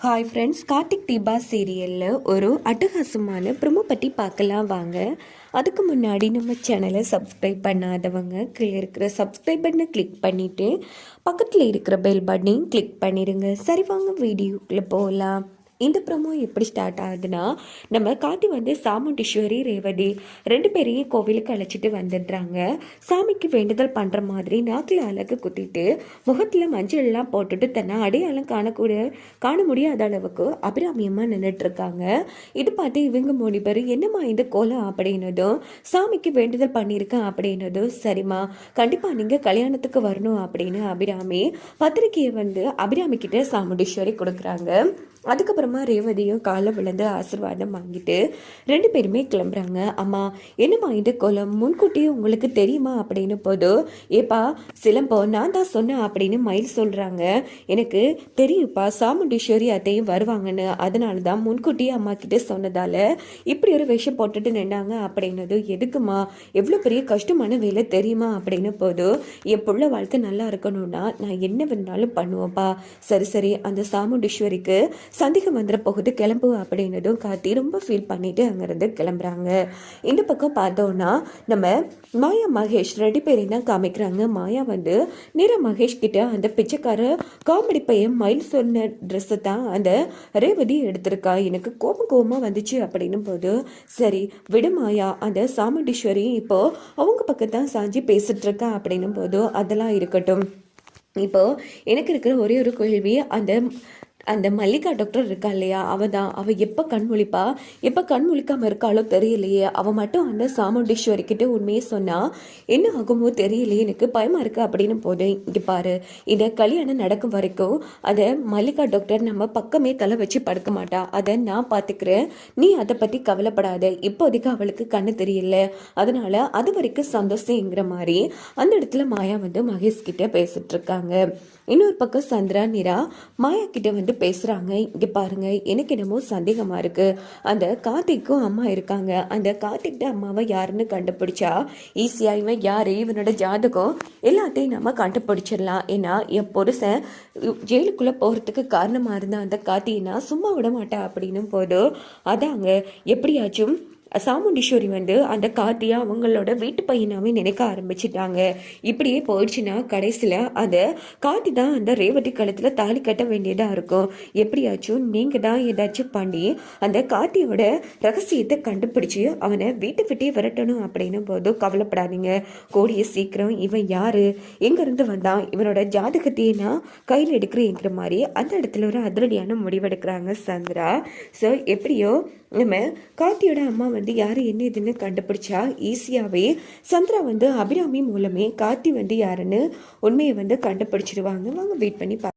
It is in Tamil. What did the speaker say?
ஹாய் ஃப்ரெண்ட்ஸ் கார்த்திக் தீபா சீரியலில் ஒரு அட்டகாசமான ப்ரொமோ பற்றி பார்க்கலாம் வாங்க. அதுக்கு முன்னாடி நம்ம சேனலை சப்ஸ்கிரைப் பண்ணாதவங்க கீழே இருக்கிற சப்ஸ்கிரைப் பட்டனை கிளிக் பண்ணிவிட்டு பக்கத்தில் இருக்கிற பெல் பட்டனையும் கிளிக் பண்ணிடுங்க சரி வாங்க வீடியோக்குள்ளே போகலாம் இந்த ப்ரோமோ எப்படி ஸ்டார்ட் ஆகுதுன்னா நம்ம காட்டி வந்து சாமுண்டீஸ்வரி ரேவதி ரெண்டு பேரையும் கோவிலுக்கு அழைச்சிட்டு வந்துடுறாங்க. சாமிக்கு வேண்டுதல் பண்ணுற மாதிரி நாக்கில் அழகு குத்திட்டு முகத்தில் மஞ்சள் எல்லாம் போட்டுட்டு தன்னை அடையாளம் காணக்கூட காண முடியாத அளவுக்கு அபிராமியமாக நின்றுட்டு இருக்காங்க இது பார்த்து இவங்க மூணு பேர் என்னம்மா இந்த கோலம்? அப்படின்னதும் சாமிக்கு வேண்டுதல் பண்ணியிருக்கேன் அப்படின்னதும் சரிம்மா கண்டிப்பாக நீங்கள் கல்யாணத்துக்கு வரணும் அப்படின்னு அபிராமி பத்திரிக்கையை வந்து அபிராமி கிட்ட சாமுண்டீஸ்வரி கொடுக்குறாங்க. அதுக்கப்புறம் ரேவதியும் காலை விழுந்து ஆசீர்வாதம் வாங்கிட்டு ரெண்டு பேருமே கிளம்புறாங்க. அம்மா என்னம்மா இது கோலம்? முன்கூட்டியே உங்களுக்கு தெரியுமா அப்படின்னு போதும் ஏப்பா சிலம்போ நான் தான் சொன்னேன் அப்படின்னு மயில் சொல்கிறாங்க எனக்கு தெரியுப்பா சாமுண்டீஸ்வரி அத்தையும் வருவாங்கன்னு. அதனால தான் முன்கூட்டியே அம்மா கிட்ட சொன்னதால இப்படி ஒரு விஷம் போட்டுட்டு நின்னாங்க அப்படின்னது எதுக்குமா? எவ்வளோ பெரிய கஷ்டமான வேலை தெரியுமா அப்படின்னு போதும் என் புள்ள வாழ்க்கை நல்லா இருக்கணும்னா நான் என்ன வேணாலும் பண்ணுவேன்ப்பா சரி சரி அந்த சாமுண்டீஸ்வரிக்கு சந்தேகம் வந்துட போகுது கிளம்பு அப்படின்னதும் கார்த்தி ரொம்ப ஃபீல் பண்ணிட்டு அங்கேருந்து கிளம்புறாங்க. இந்த பக்கம் பார்த்தோன்னா நம்ம மாயா மகேஷ் ரெண்டு பேரையும் தான் காமிக்கிறாங்க. மாயா வந்து நிற மகேஷ் கிட்ட அந்த பிச்சைக்கார காமெடி பையன் மயில் சொன்ன ட்ரெஸ்ஸை தான் அந்த ரேவதி எடுத்திருக்கா. எனக்கு கோபம் கோபமாக வந்துச்சு அப்படின்னும் போது சரி விடு மாயா அந்த சாமுண்டீஸ்வரி இப்போ அவங்க பக்கம் தான் சாஞ்சி பேசிட்டு இருக்கா அப்படின்னும் போது அதெல்லாம் இருக்கட்டும். இப்போ எனக்கு இருக்கிற ஒரே ஒரு கேள்வி அந்த அந்த மல்லிகா டாக்டர் இருக்கா இல்லையா? அவ தான். அவள் எப்போ கண் முழிப்பா? எப்போ கண் முழிக்காமல் இருக்காளோ தெரியலையே. அவள் மட்டும் அந்த சாமுண்டீஸ்வரி கிட்ட உண்மையை சொன்னா என்ன ஆகுமோ தெரியலையே. எனக்கு பயமாக இருக்கு அப்படின்னு போது இங்கே பாரு. இதை கல்யாணம் நடக்கும் வரைக்கும் அதை மல்லிகா டாக்டர் நம்ம பக்கமே தலை வச்சு படுக்க மாட்டா. அதை நான் பார்த்துக்கிறேன் நீ அதை பற்றி கவலைப்படாத. இப்போதைக்கு அவளுக்கு கண்ணு தெரியல. அதனால அது வரைக்கும் சந்தோஷங்கிற மாதிரி அந்த இடத்துல மாயா வந்து மகேஷ் கிட்ட பேசிட்டு இருக்காங்க. இன்னொரு பக்கம் சந்திரா நிரா மாயா கிட்ட வந்து பேசுகிறாங்க இங்கே பாருங்க எனக்கு என்னமோ சந்தேகமாக இருக்கு. அந்த கார்த்திக்கும் அம்மா இருக்காங்க. அந்த கார்த்திக் அம்மாவை யாருன்னு கண்டுபிடிச்சா ஈஸியாக இவன் யார்? இவனோட ஜாதகம் எல்லாத்தையும் நம்ம கண்டுபிடிச்சிடலாம். ஏன்னா என் புருஷன் ஜெயிலுக்குள்ளே போகிறதுக்கு காரணமாக இருந்தால் அந்த கார்த்தினா சும்மா விட மாட்டா அப்படின்னும் போது அதாங்க எப்படியாச்சும் சாமுண்டீஸ்வரி வந்து அந்த கார்த்தியா அவங்களோட வீட்டு பையனாவே நினைக்க ஆரம்பிச்சிட்டாங்க. இப்படியே போயிடுச்சுன்னா கடைசியில் அந்த கார்த்தி தான் அந்த ரேவதி கழுத்தில் தாலி கட்ட வேண்டியதாக இருக்கும். எப்படியாச்சும் நீங்கள் தான் ஏதாச்சும் பண்ணி அந்த கார்த்தியோட ரகசியத்தை கண்டுபிடிச்சி அவனை வீட்டை விட்டே விரட்டணும் அப்படின்னும் போதும் கவலைப்படாதீங்க. கோடிய சீக்கிரம் இவன் யார்? எங்கேருந்து வந்தான்? இவனோட ஜாதகத்தையே நான் கையில் எடுக்கிறேங்கிற மாதிரி அந்த இடத்துல ஒரு அதிரடியான முடிவெடுக்கிறாங்க சந்திரா. ஸோ எப்படியோ நம்ம கார்த்தியோட அம்மா வந்து யார் என்ன இதுன்னு கண்டுபிடிச்சா ஈஸியாகவே சந்திரா வந்து அபிராமி மூலமே கார்த்தி வந்து யாருன்னு உண்மையை வந்து கண்டுபிடிச்சிடுவாங்க வாங்க வெயிட் பண்ணி பா